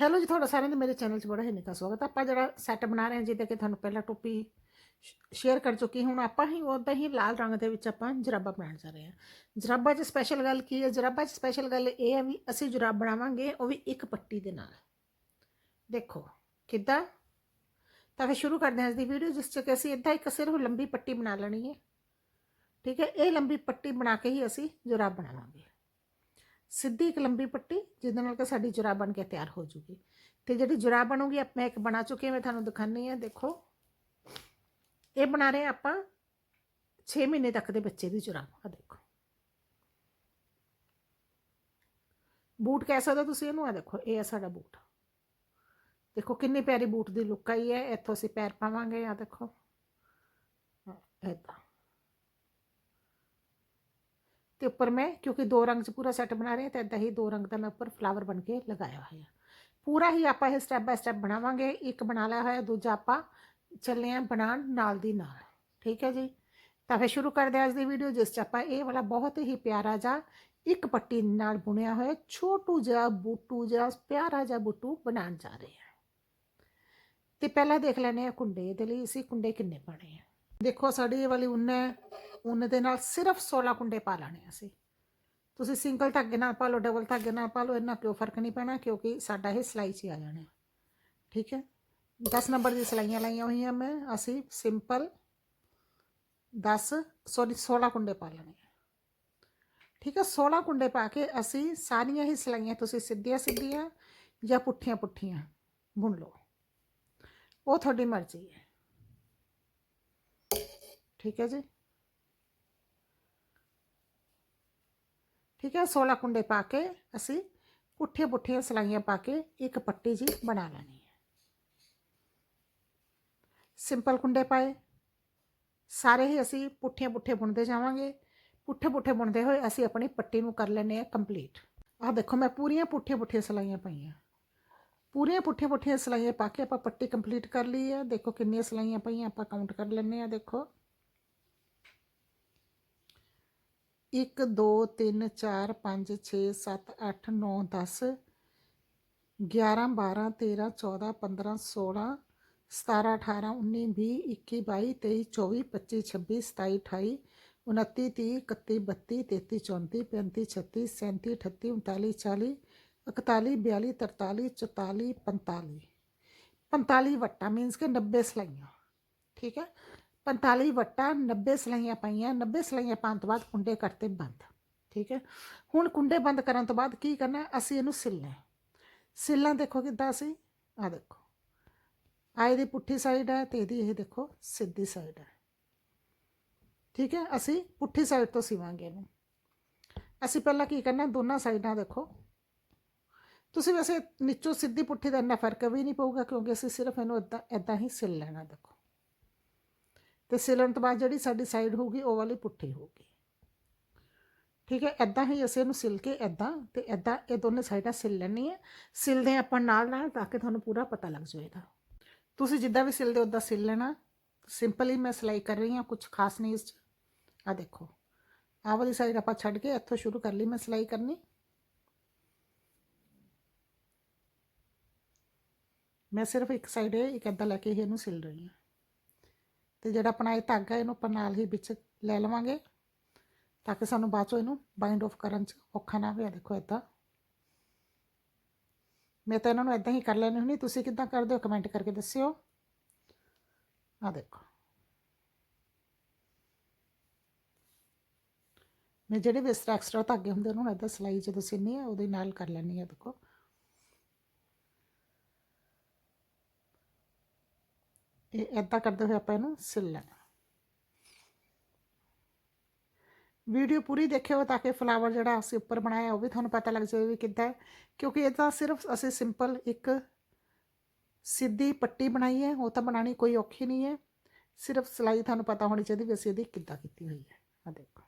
Hello ਜੀ, ਤੁਹਾਡਾ ਸਾਰਿਆਂ ਦਾ ਮੇਰੇ ਚੈਨਲ 'ਚ ਬੜਾ ਹੀ ਨਿੱਘਾ ਸਵਾਗਤ ਆਪਾਂ ਜਿਹੜਾ ਸੈੱਟ ਬਣਾ ਰਹੇ ਹਾਂ ਜਿਹਦੇ ਕਿ ਤੁਹਾਨੂੰ ਪਹਿਲਾਂ ਟੋਪੀ ਸ਼ੇਅਰ ਕਰ ਚੁੱਕੀ ਹੁਣ ਆਪਾਂ ਹੀ ਉਦਾਂ ਹੀ ਲਾਲ ਰੰਗ ਦੇ ਵਿੱਚ ਆਪਾਂ ਜਰਾਬਾ ਬਣਾਉਣ ਜਾ ਰਹੇ ਹਾਂ। ਜਰਾਬਾ 'ਚ ਸਪੈਸ਼ਲ ਗੱਲ ਕੀ ਹੈ? ਜਰਾਬਾ 'ਚ ਸਪੈਸ਼ਲ ਗੱਲ ਇਹ ਹੈ ਵੀ ਅਸੀਂ ਜੁਰਾਬ ਬਣਾਵਾਂਗੇ, ਉਹ ਵੀ ਇੱਕ ਪੱਟੀ ਦੇ ਨਾਲ। ਦੇਖੋ, ਕਿੱਦਾਂ? ਤਾਂ ਫਿਰ ਸ਼ੁਰੂ ਕਰਦੇ ਹਾਂ ਅੱਜ ਦੀ ਵੀਡੀਓ ਜਿਸ 'ਚ ਕਿ ਅਸੀਂ ਇੱਦਾਂ ਇੱਕ ਸਿਰਫ ਲੰਬੀ ਪੱਟੀ ਬਣਾ ਲੈਣੀ ਹੈ। ਠੀਕ ਹੈ, ਇਹ ਲੰਬੀ ਪੱਟੀ ਬਣਾ ਕੇ ਹੀ ਅਸੀਂ ਜੁਰਾਬ ਬਣਾਵਾਂਗੇ। ਸਿੱਧੀ ਇੱਕ ਲੰਬੀ ਪੱਟੀ ਜਿਹਦੇ ਨਾਲ ਕਿ ਸਾਡੀ ਜ਼ੁਰਾ ਬਣ ਕੇ ਤਿਆਰ ਹੋ ਜੂਗੀ। ਤੇ ਜਿਹੜੀ ਜੁਰਾ ਬਣੂਗੀ ਆਪ ਮੈਂ ਇੱਕ ਬਣਾ ਚੁੱਕੀ ਹਾਂ, ਮੈਂ ਤੁਹਾਨੂੰ ਦਿਖਾਣੀ ਹੈ, ਦੇਖੋ। ਇਹ ਬਣਾ ਰਹੇ ਹਾਂ ਆਪਾਂ 6 ਮਹੀਨੇ ਤੱਕ ਦੇ ਬੱਚੇ ਦੀ ਜੁਰਾ ਆ ਦੇਖੋ। ਬੂਟ ਕਹਿ ਸਕਦੇ ਤੁਸੀਂ ਇਹਨੂੰ? ਆ ਦੇਖੋ, ਇਹ ਆ ਸਾਡਾ ਬੂਟ। ਦੇਖੋ ਕਿੰਨੀ ਪਿਆਰੀ ਬੂਟ ਦੀ ਲੁੱਕ ਆਈ ਹੈ, ਇੱਥੋਂ ਅਸੀਂ ਪੈਰ ਪਾਵਾਂਗੇ ਆ ਦੇਖੋ। ਇਦਾਂ। ਤੇ ਉੱਪਰ ਮੈਂ ਕਿਉਂਕਿ ਦੋ ਰੰਗ 'ਚ ਪੂਰਾ ਸੈੱਟ ਬਣਾ ਰਹੇ ਹਾਂ ਤਾਂ ਇਦਾਂ ਹੀ ਦੋ ਰੰਗ ਦਾ ਮੈਂ ਉੱਪਰ ਫਲਾਵਰ ਬਣ ਕੇ ਲਗਾਇਆ ਹੋਇਆ ਪੂਰਾ ਹੀ ਆਪਾਂ ਇਹ ਸਟੈਪ ਬਾਏ ਸਟੈਪ ਬਣਾਵਾਂਗੇ ਇੱਕ ਬਣਾ ਲਿਆ ਹੋਇਆ ਦੂਜਾ ਆਪਾਂ ਚੱਲੇ ਆਂ ਬਣਾਉਣ ਨਾਲ ਦੀ ਨਾਲ ਠੀਕ ਹੈ ਜੀ ਤਾਂ ਫਿਰ ਸ਼ੁਰੂ ਕਰਦੇ ਹਾਂ ਅੱਜ ਦੀ ਵੀਡੀਓ ਜਿਸ 'ਚ ਆਪਾਂ ਇਹ ਵਾਲਾ ਬਹੁਤ ਹੀ ਪਿਆਰਾ ਜਿਹਾ ਇੱਕ ਪੱਟੀ ਨਾਲ ਬੁਣਿਆ ਹੋਇਆ ਛੋਟੂ ਜਿਹਾ ਬੂਟੂ ਜਿਹਾ ਪਿਆਰਾ ਜਿਹਾ ਬੂਟੂ ਬਣਾਉਣ ਜਾ ਰਹੇ ਹਾਂ ਤੇ ਪਹਿਲਾਂ ਦੇਖ ਲੈਨੇ ਆ ਕੁੰਡੇ ਇਹਦੇ ਲਈ ਅਸੀਂ ਕੁੰਡੇ ਕਿੰਨੇ ਪਾਣੇ ਆ ਦੇਖੋ ਸਾਡੀ ਇਹ ਵਾਲੀ ਉੱਨ ਹੈ ਉੱਨ ਦੇ ਨਾਲ ਸਿਰਫ 16 ਕੁੰਡੇ ਪਾ ਲੈਣੇ ਅਸੀਂ ਤੁਸੀਂ ਸਿੰਗਲ ਧਾਗੇ ਨਾਲ ਪਾ ਲਓ ਡਬਲ ਧਾਗੇ ਨਾਲ ਪਾ ਲਓ ਇਹਨਾਂ ਕਿਉਂ ਫਰਕ ਨਹੀਂ ਪੈਣਾ ਕਿਉਂਕਿ ਸਾਡਾ ਇਹ ਸਿਲਾਈ 'ਚ ਹੀ ਆ ਜਾਣਾ ਠੀਕ ਹੈ 10 ਨੰਬਰ ਦੀ ਸਿਲਾਈਆਂ ਲਾਈਆਂ ਹੋਈਆਂ ਮੈਂ ਅਸੀਂ ਸਿੰਪਲ 10 ਸੌਰੀ 16 ਕੁੰਡੇ ਪਾ ਲੈਣੇ ਠੀਕ ਹੈ 16 ਕੁੰਡੇ ਪਾ ਕੇ ਅਸੀਂ ਸਾਰੀਆਂ ਹੀ ਸਿਲਾਈਆਂ ਤੁਸੀਂ ਸਿੱਧੀਆਂ ਸਿੱਧੀਆਂ ਜਾਂ ਪੁੱਠੀਆਂ ਪੁੱਠੀਆਂ ਬੁਣ ਲਓ ਉਹ ਤੁਹਾਡੀ ਮਰਜ਼ੀ ਹੈ ਠੀਕ ਹੈ ਜੀ ਠੀਕ ਹੈ 16 ਕੁੰਡੇ ਪਾ ਕੇ ਅਸੀਂ ਪੁੱਠੇ ਪੁੱਠੀਆਂ ਸਲਾਈਆਂ ਪਾ ਕੇ ਇੱਕ ਪੱਟੀ ਜੀ ਬਣਾ ਲੈਣੀ ਹੈ ਸਿੰਪਲ ਕੁੰਡੇ ਪਾਏ ਸਾਰੇ ਹੀ ਅਸੀਂ ਪੁੱਠੇ ਪੁੱਠੇ ਬੁਣਦੇ ਜਾਵਾਂਗੇ ਪੁੱਠੇ ਪੁੱਠੇ ਬੁਣਦੇ ਹੋਏ ਅਸੀਂ ਆਪਣੀ ਪੱਟੀ ਨੂੰ ਕਰ ਲੈਣੇ ਆ ਕੰਪਲੀਟ ਆਹ ਦੇਖੋ ਮੈਂ ਪੂਰੀਆਂ ਪੁੱਠੇ ਪੁੱਠੇ ਸਲਾਈਆਂ ਪਾਈਆਂ ਪੂਰੀਆਂ ਪੁੱਠੇ ਪੁੱਠੀਆਂ ਸਲਾਈਆਂ ਪਾ ਕੇ ਆਪਾਂ ਪੱਟੀ ਕੰਪਲੀਟ ਕਰ ਲਈ ਹੈ ਦੇਖੋ ਕਿੰਨੀਆਂ ਸਲਾਈਆਂ ਪਈਆਂ ਆਪਾਂ ਕਾਊਂਟ ਕਰ ਲੈਣੇ ਆ ਦੇਖੋ 1 2 3 4 5 6 7 8 9 10 11 12 13 14 15 16 17 18 19 20 21 22 23 24 25 26 27 28 29 30 31 32 33 34 35 36 37 38 39 40 41 42 43 44 45 45 ਵੱਟਾ ਮੀਨਸ ਕਿ 90 ਸਲਾਈਆਂ ਠੀਕ ਹੈ 45 ਵੱਟਾ 90 ਸਲਾਈਆਂ ਪਾਈਆਂ 90 ਸਲਾਈਆਂ ਪਾਉਣ ਤੋਂ ਬਾਅਦ ਕੁੰਡੇ ਕਰਤੇ ਬੰਦ, ਠੀਕ ਹੈ? ਹੁਣ ਕੁੰਡੇ ਬੰਦ ਕਰਨ ਤੋਂ ਬਾਅਦ ਕੀ ਕਰਨਾ, ਅਸੀਂ ਇਹਨੂੰ ਸਿਲਣਾ ਹੈ। ਸਿਲਣਾ ਦੇਖੋ ਕਿੱਦਾਂ ਅਸੀਂ ਆ ਦੇਖੋ। ਆ ਇਹਦੀ ਪੁੱਠੀ ਸਾਈਡ ਹੈ ਤੇ ਇਹਦੀ ਇਹ ਦੇਖੋ ਸਿੱਧੀ ਸਾਈਡ ਹੈ। ਠੀਕ ਹੈ? ਅਸੀਂ ਪੁੱਠੀ ਸਾਈਡ ਤੋਂ ਸਿਵਾਂਗੇ ਇਹਨੂੰ। ਅਸੀਂ ਪਹਿਲਾਂ ਕੀ ਕਰਨਾ, ਦੋਨਾਂ ਸਾਈਡਾਂ ਦੇਖੋ। ਤੁਸੀਂ ਵੈਸੇ ਨੀਚੋਂ ਸਿੱਧੀ ਪੁੱਠੀ ਦਾ ਇੰਨਾ ਫ਼ਰਕ ਵੀ ਨਹੀਂ ਪਊਗਾ ਕਿਉਂਕਿ ਅਸੀਂ ਸਿਰਫ ਇਹਨੂੰ ਇਦਾਂ ਇਦਾਂ ਹੀ ਸਿਲ ਲੈਣਾ, ਦੇਖੋ। ਤੇ ਸਿਲਣ ਤੋਂ ਬਾਅਦ ਜਿਹੜੀ ਸਾਡੀ ਸਾਈਡ ਹੋਊਗੀ, ਉਹ ਵਾਲੀ ਪੁੱਠੀ ਹੋਊਗੀ। ਠੀਕ ਹੈ ਇਦਾਂ ਹੀ ਅਸੀਂ ਇਹਨੂੰ ਸਿਲ ਕੇ ਇਦਾਂ ਤੇ ਇਦਾਂ ਇਹ ਦੋਨੇ ਸਾਈਡਾਂ ਸਿਲ ਲੈਣੀ ਹੈ। ਸਿਲਦੇ ਆਪਾਂ ਨਾਲ ਨਾਲ ਤਾਂ ਕਿ ਤੁਹਾਨੂੰ ਪੂਰਾ ਪਤਾ ਲੱਗ ਜਾਏਗਾ। ਤੁਸੀਂ ਜਿੱਦਾਂ ਵੀ ਸਿਲਦੇ ਉਦਾਂ ਸਿਲ ਲੈਣਾ। ਸਿੰਪਲੀ ਮੈਂ ਸਿਲਾਈ ਕਰ ਰਹੀ ਹਾਂ ਕੁਝ ਖਾਸ ਨਹੀਂ ਇਸ 'ਚ। ਆ ਦੇਖੋ, ਆਹ ਵਾਲੀ ਸਾਈਡ ਆਪਾਂ ਛੱਡ ਕੇ ਇੱਥੋਂ ਸ਼ੁਰੂ ਕਰ ਲਈ ਮੈਂ ਸਿਲਾਈ ਕਰਨੀ। ਮੈਂ ਸਿਰਫ ਇੱਕ ਸਾਈਡ ਇੱਕ ਅੱਧਾ ਲੈ ਕੇ ਹੀ ਇਹਨੂੰ ਸਿਲ ਰਹੀ ਹਾਂ। ਤੇ ਜਿਹੜਾ ਆਪਣਾ ਇਹ ਧਾਗਾ ਇਹਨੂੰ ਆਪਾਂ ਨਾਲ ਹੀ ਵਿੱਚ ਲੈ ਲਵਾਂਗੇ ਤਾਂ ਕਿ ਸਾਨੂੰ ਬਾਅਦ ਚੋਂ ਇਹਨੂੰ ਬਾਈਂਡ ਆਫ ਕਰਨ 'ਚ ਔਖਾ ਨਾ ਹੋਵੇ। ਦੇਖੋ ਇਦਾਂ ਮੈਂ ਤਾਂ ਇਹਨਾਂ ਨੂੰ ਇਦਾਂ ਹੀ ਕਰ ਲੈਣੀ ਹੁੰਦੀ। ਤੁਸੀਂ ਕਿੱਦਾਂ ਕਰਦੇ ਹੋ ਕਮੈਂਟ ਕਰਕੇ ਦੱਸਿਓ। ਆ ਦੇਖੋ। ਮੈਂ ਜਿਹੜੇ ਵੀ ਐਕਸਟਰਾ ਐਕਸਟਰਾ ਧਾਗੇ ਹੁੰਦੇ ਉਹਨਾਂ ਨੂੰ ਇਦਾਂ ਸਿਲਾਈ ਜਦੋਂ ਸਿੰਨੀ ਆ ਉਹਦੇ ਨਾਲ ਕਰ ਲੈਣੀ ਆ ਦੇਖੋ। ਇਹ ਇਦਾਂ ਕਰਦੇ ਹੋਏ ਆਪਾਂ ਇਹਨੂੰ ਸਿਲ ਲੈਣਾ। ਵੀਡੀਓ ਪੂਰੀ ਦੇਖਿਓ ਤਾਂ ਕਿ ਫਲਾਵਰ ਜਿਹੜਾ ਅਸੀਂ ਉੱਪਰ ਬਣਾਇਆ ਉਹ ਵੀ ਤੁਹਾਨੂੰ ਪਤਾ ਲੱਗ ਜਾਵੇ ਵੀ ਕਿੱਦਾਂ ਹੈ, ਕਿਉਂਕਿ ਇਹ ਤਾਂ ਸਿਰਫ ਅਸੀਂ ਸਿੰਪਲ ਇੱਕ ਸਿੱਧੀ ਪੱਟੀ ਬਣਾਈ ਹੈ, ਉਹ ਤਾਂ ਬਣਾਣੀ ਕੋਈ ਔਖੀ ਨਹੀਂ ਹੈ। ਸਿਰਫ ਸਿਲਾਈ ਤੁਹਾਨੂੰ ਪਤਾ ਹੋਣੀ ਚਾਹੀਦੀ ਵੀ ਅਸੀਂ ਇਹਦੀ ਕਿੱਦਾਂ ਕੀਤੀ ਹੋਈ ਹੈ। ਆ ਦੇਖੋ।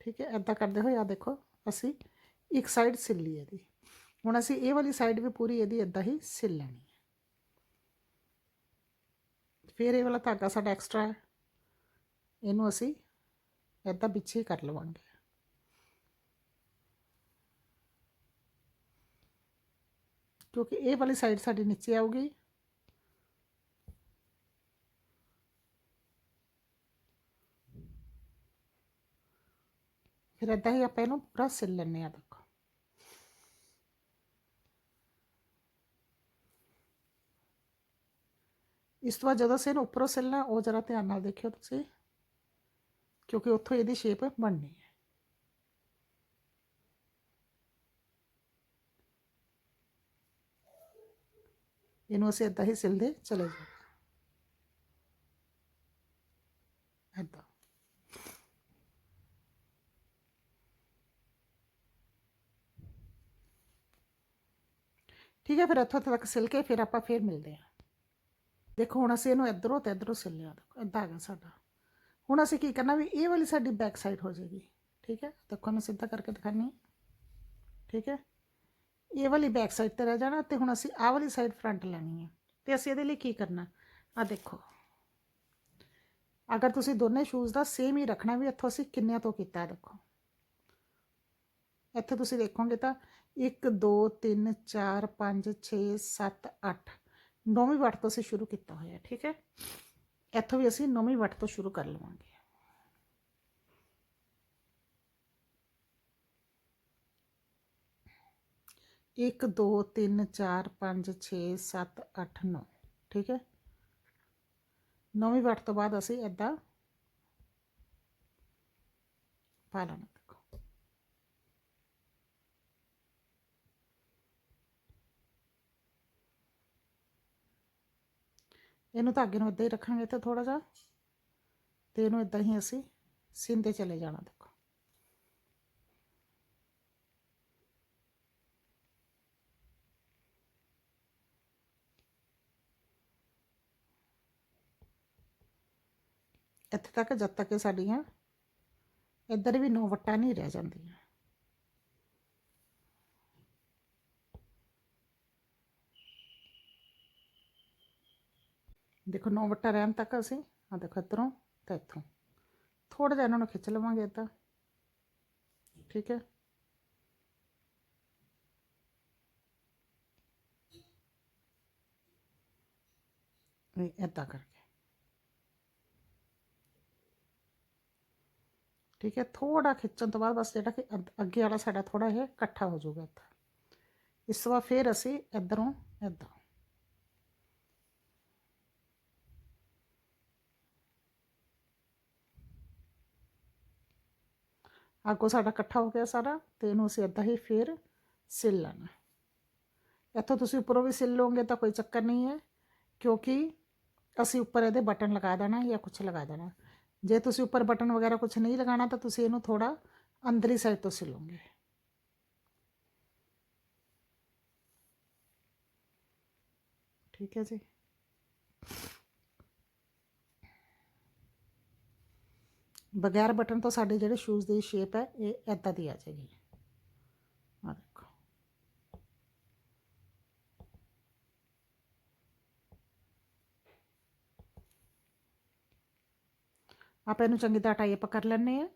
ਠੀਕ ਹੈ ਇਦਾਂ ਕਰਦੇ ਹੋਏ ਆ ਦੇਖੋ, ਅਸੀਂ ਇੱਕ ਸਾਈਡ ਸਿੱਲੀ ਇਹਦੀ। ਹੁਣ ਅਸੀਂ ਇਹ ਵਾਲੀ ਸਾਈਡ ਵੀ ਪੂਰੀ ਇਹਦੀ ਇਦਾਂ ਹੀ ਸਿਲ ਲੈਣੀ ਹੈ ਫਿਰ ਇਹ ਵਾਲਾ ਧਾਗਾ ਸਾਡਾ ਐਕਸਟਰਾ ਹੈ ਇਹਨੂੰ ਅਸੀਂ ਇਦਾਂ ਪਿੱਛੇ ਕਰ ਲਵਾਂਗੇ ਕਿਉਂਕਿ ਇਹ ਵਾਲੀ ਸਾਈਡ ਸਾਡੀ ਨੀਚੇ ਆਊਗੀ ਫਿਰ ਇਦਾਂ ਹੀ ਆਪਾਂ ਇਹਨੂੰ ਪੂਰਾ ਸਿਲ ਲੈਣੇ ਆ ਦੇਖੋ ਇਸ ਤੋਂ ਬਾਅਦ ਜਦੋਂ ਅਸੀਂ ਇਹਨੂੰ ਉੱਪਰੋਂ ਸਿਲਣਾ ਉਹ ਜਰਾ ਧਿਆਨ ਨਾਲ ਦੇਖਿਓ ਤੁਸੀਂ ਕਿਉਂਕਿ ਉੱਥੋਂ ਇਹਦੀ ਸ਼ੇਪ ਬਣਨੀ ਹੈ ਇਹਨੂੰ ਅਸੀਂ ਏਦਾਂ ਹੀ ਸਿਲਦੇ ਚਲੇ ਜਾਣਾ ਏਦਾਂ ਠੀਕ ਹੈ ਫਿਰ ਇੱਥੋਂ ਤੱਕ ਸਿਲ ਕੇ ਫਿਰ ਆਪਾਂ ਫਿਰ ਮਿਲਦੇ ਹਾਂ ਦੇਖੋ, ਹੁਣ ਅਸੀਂ ਇਹਨੂੰ ਇਧਰੋਂ ਤੇ ਇਧਰੋਂ ਸਿੱਲਿਆ। ਦੇਖੋ, ਏਦਾਂ ਆ ਸਾਡਾ। ਹੁਣ ਅਸੀਂ ਕੀ ਕਰਨਾ ਵੀ ਇਹ ਵਾਲੀ ਸਾਡੀ ਬੈਕ ਸਾਈਡ ਹੋ ਜਾਏਗੀ। ਠੀਕ ਹੈ? ਦੇਖੋ ਮੈਂ ਸਿੱਧਾ ਕਰਕੇ ਦਿਖਾਣੀ ਠੀਕ ਹੈ? ਇਹ ਵਾਲੀ ਬੈਕ ਸਾਈਡ ਤੇ ਰਹਿ ਜਾਣਾ ਤੇ ਹੁਣ ਅਸੀਂ ਆਹ ਵਾਲੀ ਸਾਈਡ ਫਰੰਟ ਲੈਣੀ ਹੈ। ਤੇ ਅਸੀਂ ਇਹਦੇ ਲਈ ਕੀ ਕਰਨਾ? ਆ ਦੇਖੋ। ਅਗਰ ਤੁਸੀਂ ਦੋਨੇ ਸ਼ੂਜ਼ ਦਾ ਸੇਮ ਹੀ ਰੱਖਣਾ ਵੀ ਇੱਥੋਂ ਅਸੀਂ ਕਿੰਨਿਆਂ ਤੋਂ ਕੀਤਾ ਦੇਖੋ। ਇੱਥੇ ਤੁਸੀਂ ਦੇਖੋਗੇ ਤਾਂ 1 2 3 4 5 6 7 8 ਨੌਵੀਂ ਵੱਟ ਤੋਂ ਅਸੀਂ ਸ਼ੁਰੂ ਕੀਤਾ ਹੋਇਆ ਠੀਕ ਹੈ ਇੱਥੋਂ ਵੀ ਅਸੀਂ ਨੌਵੀਂ ਵੱਟ ਤੋਂ ਸ਼ੁਰੂ ਕਰ ਲਵਾਂਗੇ ਇੱਕ ਦੋ ਤਿੰਨ ਚਾਰ ਪੰਜ ਛੇ ਸੱਤ ਅੱਠ ਨੌ ਠੀਕ ਹੈ ਨੌਵੀਂ ਵੱਟ ਤੋਂ ਬਾਅਦ ਅਸੀਂ ਇਦਾਂ ਪਾ ਲੈਣਾ ਇਹਨੂੰ ਧਾਗੇ ਨੂੰ ਇਦਾਂ ਹੀ ਰੱਖਾਂਗੇ ਤੇ ਥੋੜਾ ਜਿਹਾ ਤੇ ਇਹਨੂੰ ਇਦਾਂ ਹੀ ਅਸੀਂ ਸਿੰਦੇ ਚਲੇ ਜਾਣਾ ਦੇਖੋ ਇੱਥੇ ਤੱਕ ਜਦ ਤੱਕ ਇਹ ਸਾਡੀਆਂ ਇੱਧਰ ਵੀ ਨੋ ਵਟਾ ਨਹੀਂ ਰਹਿ ਜਾਂਦੀਆਂ ਦੇਖੋ ਨੋ ਵਟਾ ਰਹਿਣ ਤੱਕ ਅਸੀਂ ਆ ਦੇਖੋ ਇੱਧਰੋਂ ਤੇ ਇੱਥੋਂ ਥੋੜਾ ਜਿਹਾ ਇਹਨਾਂ ਨੂੰ ਖਿੱਚ ਲਵਾਂਗੇ ਇੱਦਾਂ ਠੀਕ ਹੈ ਇਹ ਇੱਦਾਂ ਕਰਕੇ ਠੀਕ ਹੈ ਥੋੜਾ ਖਿੱਚਣ ਤੋਂ ਬਾਅਦ ਬਸ ਜਿਹੜਾ ਕਿ ਅੱਧ- ਅੱਗੇ ਵਾਲਾ ਸਾਡਾ ਥੋੜਾ ਇਹ ਇਕੱਠਾ ਹੋ ਜਾਊਗਾ ਇੱਥੇ ਇਸ ਤੋਂ ਬਾਅਦ ਫਿਰ ਅਸੀਂ ਇਧਰੋਂ ਇਦਾਂ ਅੱਗੋਂ ਸਾਡਾ ਇਕੱਠਾ ਹੋ ਗਿਆ ਸਾਰਾ ਤੇ ਇਹਨੂੰ ਅਸੀਂ ਇਦਾਂ ਹੀ ਫਿਰ ਸਿਲ ਲੈਣਾ ਇੱਥੋਂ ਤੁਸੀਂ ਉੱਪਰੋਂ ਵੀ ਸਿਲ ਲਓਗੇ ਤਾਂ ਕੋਈ ਚੱਕਰ ਨਹੀਂ ਹੈ ਕਿਉਂਕਿ ਅਸੀਂ ਉੱਪਰ ਇਹਦੇ ਬਟਨ ਲਗਾ ਦੇਣਾ ਜਾਂ ਕੁਝ ਲਗਾ ਦੇਣਾ ਜੇ ਤੁਸੀਂ ਉੱਪਰ ਬਟਨ ਵਗੈਰਾ ਕੁਝ ਨਹੀਂ ਲਗਾਉਣਾ ਤਾਂ ਤੁਸੀਂ ਇਹਨੂੰ ਥੋੜਾ ਅੰਦਰੀ ਸਾਈਡ ਤੋਂ ਸਿਲੋਗੇ ਠੀਕ ਹੈ ਜੀ ਬਗੈਰ ਬਟਨ ਤੋਂ ਸਾਡੇ ਜਿਹੜੇ ਸ਼ੂਜ਼ ਦੀ ਸ਼ੇਪ ਹੈ, ਇਹ ਐਦਾਂ ਦੀ ਆ ਜਾਏਗੀ। ਆ ਦੇਖੋ। ਆਪਾਂ ਇਹਨੂੰ ਚੰਗੀ ਤਰ੍ਹਾਂ ਟਾਈ ਅਪ ਕਰ ਲੈਣੇ ਆ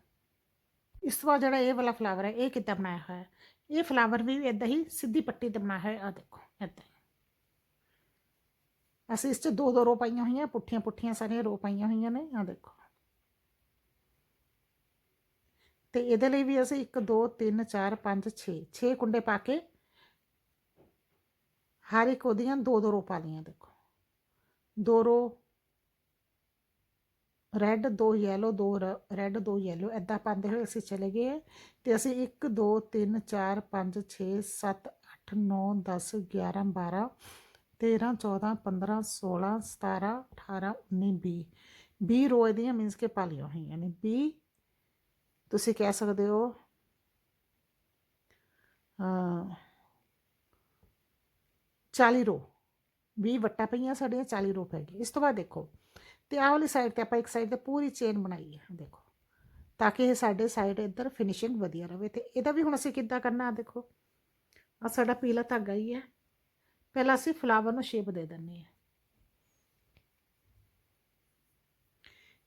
ਇਸ ਤੋਂ ਬਾਅਦ ਜਿਹੜਾ ਇਹ ਵਾਲਾ ਫਲਾਵਰ ਹੈ, ਇਹ ਕਿੱਦਾਂ ਬਣਾਇਆ ਹੋਇਆ ਹੈ? ਇਹ ਫਲਾਵਰ ਵੀ ਇਦਾਂ ਹੀ ਸਿੱਧੀ ਪੱਟੀ ਤੇ ਬਣਾਇਆ ਹੈ। ਆ ਦੇਖੋ ਇਦਾਂ ਅਸੀਂ ਇਸ 'ਚ ਦੋ ਦੋ ਰੋ ਪਾਈਆਂ ਹੋਈਆਂ ਪੁੱਠੀਆਂ ਪੁੱਠੀਆਂ ਸਾਰੀਆਂ ਰੋ ਪਾਈਆਂ ਹੋਈਆਂ ਨੇ। ਆ ਦੇਖੋ। ਤੇ ਇਹਦੇ ਲਈ ਵੀ ਅਸੀਂ 1 2 3 4 5 6 6 ਕੁੰਡੇ ਪਾ ਕੇ ਹਰ ਇੱਕ ਉਹਦੀਆਂ ਦੋ ਦੋ ਰੋ ਪਾ ਲਈਆਂ ਦੇਖੋ। ਦੋ ਰੋ ਰੈੱਡ, ਦੋ ਯੈਲੋ ਦੋ ਰੈੱਡ, ਦੋ ਯੈਲੋ ਐਦਾਂ ਪਾਉਂਦੇ ਹੋਏ ਅਸੀਂ ਚਲੇ ਗਏ। ਤੇ ਅਸੀਂ 1 2 3 4 5 6 7 8 9 10 11 12 13 14 15 16 17 18 19 20 20 ਰੋ ਇਹਦੀਆਂ ਮੀਨਸ ਕਿ ਪਾ ਲਈਆਂ ਹੋਈਆਂ ਨੇ। 20 ਤੁਸੀਂ ਕਹਿ ਸਕਦੇ ਹੋ ਅ 40 ਰੋ 20 ਵੱਟਾਂ ਪਈਆਂ ਸਾਡੀਆਂ 40 ਰੋ ਪੈ ਗਈ ਇਸ ਤੋਂ ਬਾਅਦ ਦੇਖੋ, ਤੇ ਆਹ ਵਾਲੀ ਸਾਈਡ ਤੇ ਆਪਾਂ ਇੱਕ ਸਾਈਡ ਤੇ ਪੂਰੀ ਚੇਨ ਬਣਾਈ ਹੈ, ਦੇਖੋ। ਤਾਂ ਕਿ ਇਹ ਸਾਡੇ ਸਾਈਡ ਇੱਧਰ ਫਿਨਿਸ਼ਿੰਗ ਵਧੀਆ ਰਵੇ। ਤੇ ਇਹਦਾ ਵੀ ਹੁਣ ਅਸੀਂ ਕਿੱਦਾਂ ਕਰਨਾ ਆ ਦੇਖੋ। ਆ ਸਾਡਾ ਪੀਲਾ ਧਾਗਾ ਹੀ ਹੈ। ਪਹਿਲਾਂ ਅਸੀਂ ਫਲਾਵਰ ਨੂੰ ਸ਼ੇਪ ਦੇ ਦਿੰਨੇ ਆ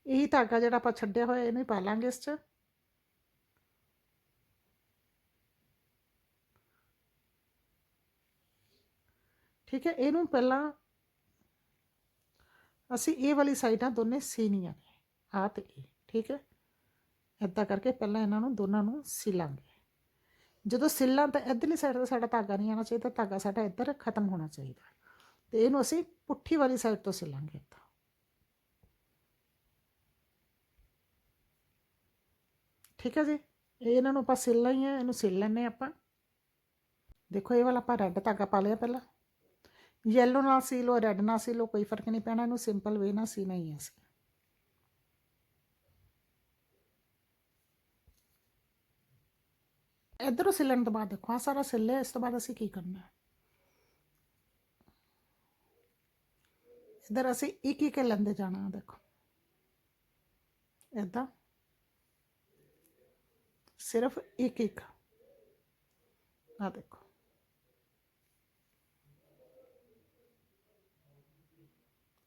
ਇਹੀ ਧਾਗਾ ਜਿਹੜਾ ਆਪਾਂ ਛੱਡਿਆ ਹੋਇਆ, ਇਹਨੂੰ ਹੀ ਪਾ ਲਾਂਗੇ ਇਸ 'ਚ। ਠੀਕ ਹੈ, ਇਹਨੂੰ ਪਹਿਲਾਂ ਅਸੀਂ ਇਹ ਵਾਲੀ ਸਾਈਡਾਂ ਦੋਨੇ ਸੀਨੀਆਂ ਨੇ, ਆਹ ਤੇ ਇਹ, ਠੀਕ ਹੈ। ਏਦਾਂ ਕਰਕੇ ਪਹਿਲਾਂ ਇਹਨਾਂ ਨੂੰ ਦੋਨਾਂ ਨੂੰ ਸਿਲਾਂਗੇ। ਜਦੋਂ ਸਿੱਲਾਂ ਤਾਂ ਇੱਧਰਲੀ ਸਾਈਡ ਤੋਂ ਸਾਡਾ ਧਾਗਾ ਨਹੀਂ ਆਉਣਾ ਚਾਹੀਦਾ, ਧਾਗਾ ਸਾਡਾ ਇੱਧਰ ਖਤਮ ਹੋਣਾ ਚਾਹੀਦਾ। ਤੇ ਇਹਨੂੰ ਅਸੀਂ ਪੁੱਠੀ ਵਾਲੀ ਸਾਈਡ ਤੋਂ ਸਿਲਾਂਗੇ ਏਦਾਂ ਠੀਕ ਹੈ ਜੀ, ਇਹ ਇਹਨਾਂ ਨੂੰ ਆਪਾਂ ਸਿਲਣਾ ਹੀ ਹੈ ਇਹਨੂੰ ਸਿਲ ਲੈਣੇ ਆਪਾਂ। ਦੇਖੋ, ਇਹ ਵਾਲਾ ਆਪਾਂ ਰੈੱਡ ਧਾਗਾ ਪਾ ਲਿਆ ਪਹਿਲਾਂ। ਯੈਲੋ ਨਾਲ ਸੀ ਲਓ ਰੈੱਡ ਨਾਲ ਸੀ ਲਓ ਕੋਈ ਫ਼ਰਕ ਨਹੀਂ ਪੈਣਾ, ਇਹਨੂੰ ਸਿੰਪਲ ਵੇ ਨਾਲ ਸੀਣਾ ਹੀ ਹੈ ਅਸੀਂ। ਇਧਰੋਂ ਸਿਲਣ ਤੋਂ ਬਾਅਦ ਦੇਖੋ ਆ ਸਾਰਾ ਸਿਲ ਲਿਆ ਇਸ ਤੋਂ ਬਾਅਦ ਅਸੀਂ ਕੀ ਕਰਨਾ ਹੈ? ਇਧਰ ਅਸੀਂ ਇੱਕ ਇੱਕ ਲੰਦੇ ਜਾਣਾ ਦੇਖੋ। ਇਦਾਂ ਸਿਰਫ ਇੱਕ ਇੱਕ। ਆ ਦੇਖੋ।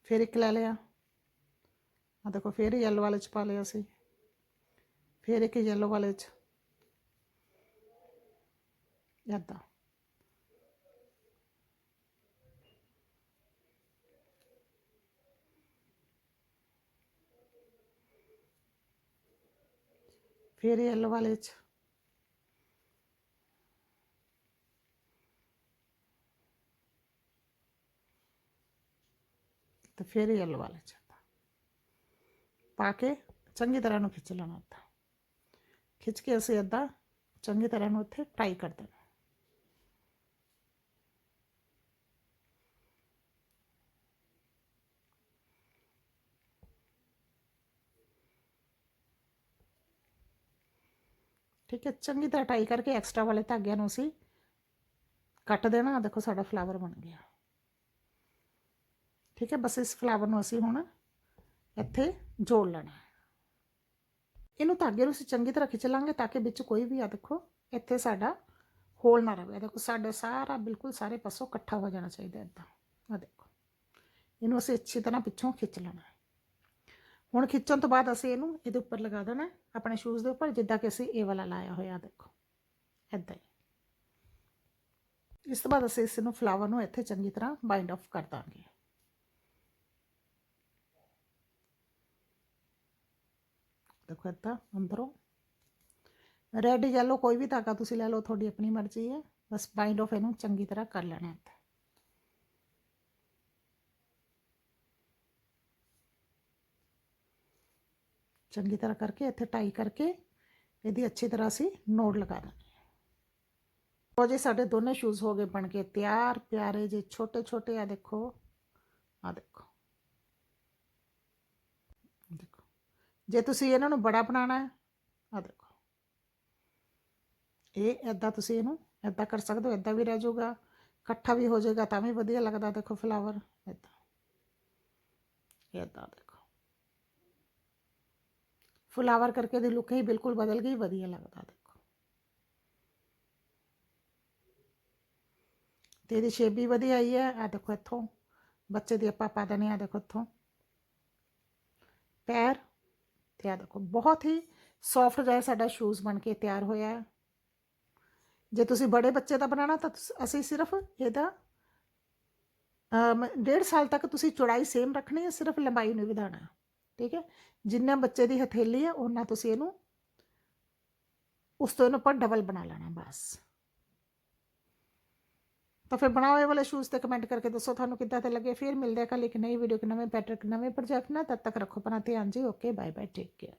फेरी ఆ देखो फेरी येलो वाले पाले असी फेरीకి येलो वाले వేద్దాం ఫేరీ ఎల్లవాలేచ్చు ਇੱਕ ਯੈਲੋ ਵਾਲੇ ਚ ਏਦਾਂ ਫਿਰ ਯੈਲੋ ਵਾਲੇ ਚ ਤੇ ਪਾ ਕੇ ਚੰਗੀ ਤਰ੍ਹਾਂ ਨੂੰ ਖਿੱਚ ਲੈਣਾ ਏਦਾਂ ਖਿੱਚ ਕੇ ਅਸੀਂ ਏਦਾਂ ਚੰਗੀ ਤਰ੍ਹਾਂ ਨੂੰ ਉੱਥੇ ਟਾਈ ਕਰ ਦੇਣਾ। ਠੀਕ ਹੈ, ਚੰਗੀ ਤਰ੍ਹਾਂ ਟਾਈ ਕਰਕੇ ਐਕਸਟਰਾ ਵਾਲੇ ਧਾਗਿਆਂ ਨੂੰ ਅਸੀਂ ਕੱਟ ਦੇਣਾ। ਦੇਖੋ ਸਾਡਾ ਫਲਾਵਰ ਬਣ ਗਿਆ। ਠੀਕ ਹੈ ਬਸ ਇਸ ਫਲਾਵਰ ਨੂੰ ਅਸੀਂ ਹੁਣ ਇੱਥੇ ਜੋੜ ਲੈਣਾ ਹੈ ਇਹਨੂੰ ਧਾਗੇ ਨੂੰ ਅਸੀਂ ਚੰਗੀ ਤਰ੍ਹਾਂ ਖਿੱਚ ਲਾਂਗੇ ਤਾਂ ਕਿ ਵਿੱਚ ਕੋਈ ਵੀ ਆ ਦੇਖੋ ਇੱਥੇ ਸਾਡਾ ਹੋਲ ਨਾ ਰਵੇ ਦੇਖੋ ਸਾਡਾ ਸਾਰਾ ਬਿਲਕੁਲ ਸਾਰੇ ਪਾਸੋਂ ਇਕੱਠਾ ਹੋ ਜਾਣਾ ਚਾਹੀਦਾ ਇਦਾਂ ਆ ਦੇਖੋ ਇਹਨੂੰ ਅਸੀਂ ਅੱਛੀ ਤਰ੍ਹਾਂ ਪਿੱਛੋਂ ਖਿੱਚ ਲੈਣਾ ਹੈ ਹੁਣ ਖਿੱਚਣ ਤੋਂ ਬਾਅਦ ਅਸੀਂ ਇਹਨੂੰ ਇਹਦੇ ਉੱਪਰ ਲਗਾ ਦੇਣਾ ਹੈ, ਆਪਣੇ ਸ਼ੂਜ਼ ਦੇ ਉੱਪਰ ਜਿੱਦਾਂ ਕਿ ਅਸੀਂ ਇਹ ਵਾਲਾ ਲਾਇਆ ਹੋਇਆ ਦੇਖੋ ਇਦਾਂ ਹੀ ਇਸ ਤੋਂ ਬਾਅਦ ਅਸੀਂ ਇਸ ਨੂੰ ਫਲਾਵਰ ਨੂੰ ਇੱਥੇ ਚੰਗੀ ਤਰ੍ਹਾਂ ਬਾਈਂਡ ਆਫ ਕਰ ਦਾਂਗੇ ਦੇਖੋ ਇੱਦਾਂ ਅੰਦਰੋਂ ਰੈੱਡ ਯੈਲੋ ਕੋਈ ਵੀ ਧਾਗਾ ਤੁਸੀਂ ਲੈ ਲਓ ਤੁਹਾਡੀ ਆਪਣੀ ਮਰਜ਼ੀ ਹੈ ਬਸ ਬਾਈਂਡ ਆਫ ਇਹਨੂੰ ਚੰਗੀ ਤਰ੍ਹਾਂ ਕਰ ਲੈਣਾ ਹੈ ਚੰਗੀ ਤਰ੍ਹਾਂ ਕਰਕੇ ਇੱਥੇ ਟਾਈ ਕਰਕੇ ਇਹਦੀ ਅੱਛੀ ਤਰ੍ਹਾਂ ਅਸੀਂ ਨੋਟ ਲਗਾ ਦੇਣੀ ਉਹ ਜੀ ਸਾਡੇ ਦੋਨੇ ਸ਼ੂਜ਼ ਹੋ ਗਏ ਬਣ ਕੇ ਤਿਆਰ ਪਿਆਰੇ ਜੇ ਛੋਟੇ ਛੋਟੇ ਆ ਦੇਖੋ ਆ ਦੇਖੋ ਦੇਖੋ ਜੇ ਤੁਸੀਂ ਇਹਨਾਂ ਨੂੰ ਬੜਾ ਬਣਾਉਣਾ ਹੈ ਆ ਦੇਖੋ। ਇਹ ਐਦਾਂ ਤੁਸੀਂ ਇਹਨੂੰ ਐਦਾਂ ਕਰ ਸਕਦੇ ਹੋ ਐਦਾਂ ਵੀ ਰਹਿ ਜਾਊਗਾ, ਇਕੱਠਾ ਵੀ ਹੋ ਜਾਏਗਾ, ਤਾਂ ਵੀ ਵਧੀਆ ਲੱਗਦਾ, ਦੇਖੋ ਫਲਾਵਰ ਐਦਾਂ ਐਦਾਂ ਦੇਖੋ। ਫਲਾਵਰ ਕਰਕੇ ਦੀ ਲੁੱਕ ਹੀ ਬਿਲਕੁਲ ਬਦਲ ਗਈ, ਵਧੀਆ ਲੱਗਦਾ, ਦੇਖੋ। ਤੇ ਇਹਦੀ ਸ਼ੇਪ ਵੀ ਵਧੀਆ ਆਈ ਹੈ ਆ ਦੇਖੋ ਇੱਥੋਂ। ਬੱਚੇ ਦੀ ਆਪਾਂ ਪਾ ਦਨੇ ਆ ਦੇਖੋ ਇੱਥੋਂ। ਪੈਰ ਤੇ ਆ ਦੇਖੋ ਬਹੁਤ ਹੀ ਸੌਫਟ ਜਿਹਾ ਸਾਡਾ ਸ਼ੂਜ਼ ਬਣ ਕੇ ਤਿਆਰ ਹੋਇਆ ਹੈ ਜੇ ਤੁਸੀਂ ਬੜੇ ਬੱਚੇ ਦਾ ਬਣਾਉਣਾ ਤਾਂ ਤੁਸ- ਅਸੀਂ ਸਿਰਫ ਇਹਦਾ ਅਮ, ਡੇਢ ਸਾਲ ਤੱਕ ਤੁਸੀਂ ਚੌੜਾਈ ਸੇਮ ਰੱਖਣੀ ਹੈ ਸਿਰਫ ਲੰਬਾਈ ਨੂੰ ਵਧਾਉਣਾ ਹੈ ਠੀਕ ਹੈ ਜਿੰਨਾ ਬੱਚੇ ਦੀ ਹਥੇਲੀ ਹੈ ਉਹਨਾਂ ਤੁਸੀਂ ਇਹਨੂੰ ਉਸ ਤੋਂ ਇਹਨੂੰ ਆਪਾਂ ਡਬਲ ਬਣਾ ਲੈਣਾ ਬਸ ਤਾਂ ਫਿਰ ਬਣਾਓ ਇਹ ਵਾਲੇ ਸ਼ੂਜ਼ ਤੇ ਕਮੈਂਟ ਕਰਕੇ ਦੱਸੋ ਤੁਹਾਨੂੰ ਕਿੱਦਾਂ ਤੇ ਲੱਗੇ। ਫਿਰ ਮਿਲਦੇ ਆ ਕੱਲ ਇੱਕ ਨਈ ਵੀਡੀਓ ਇੱਕ ਨਵੇਂ ਪੈਟਰਨ ਇੱਕ ਨਵੇਂ ਪ੍ਰੋਜੈਕਟ ਨਾਲ। ਤਦ ਤੱਕ ਰੱਖੋ ਆਪਣਾ ਧਿਆਨ ਜੀ। Okay bye bye take care